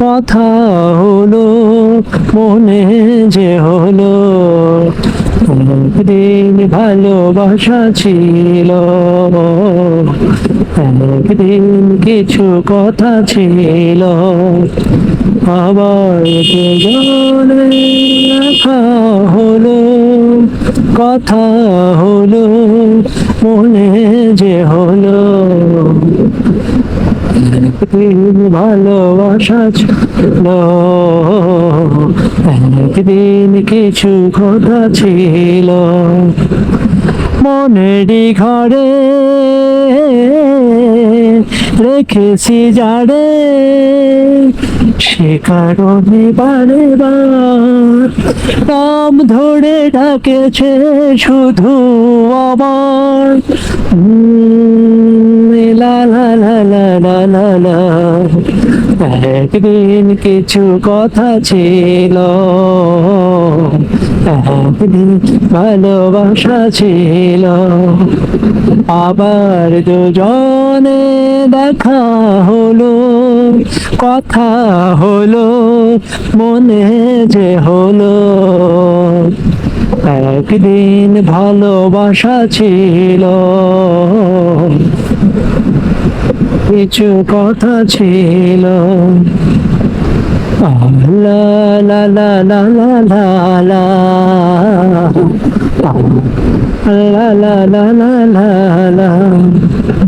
কথা হলো, মনে যে হলো, একদিন ভালোবাসা ছিল। একদিন কিছু কথা ছিল। আবার দেখা হলো, কথা হলো, মনে যে হলো একদিন ভালোবাসা ছিল। একদিন কিছু কথা ছিল। মনেরই ঘরে রেখেছি যারে, সে কারণে বারে বার নাম ধরে ডাকেছে শুধু আমার। একদিন কিছু কথা ছিল, একদিন ভালোবাসা ছিল। আবার দুজনে দেখা হলো, কথা হলো, মনে যে হলো। একদিন ভালোবাসা ছিল। কিছু কথা ছিল লা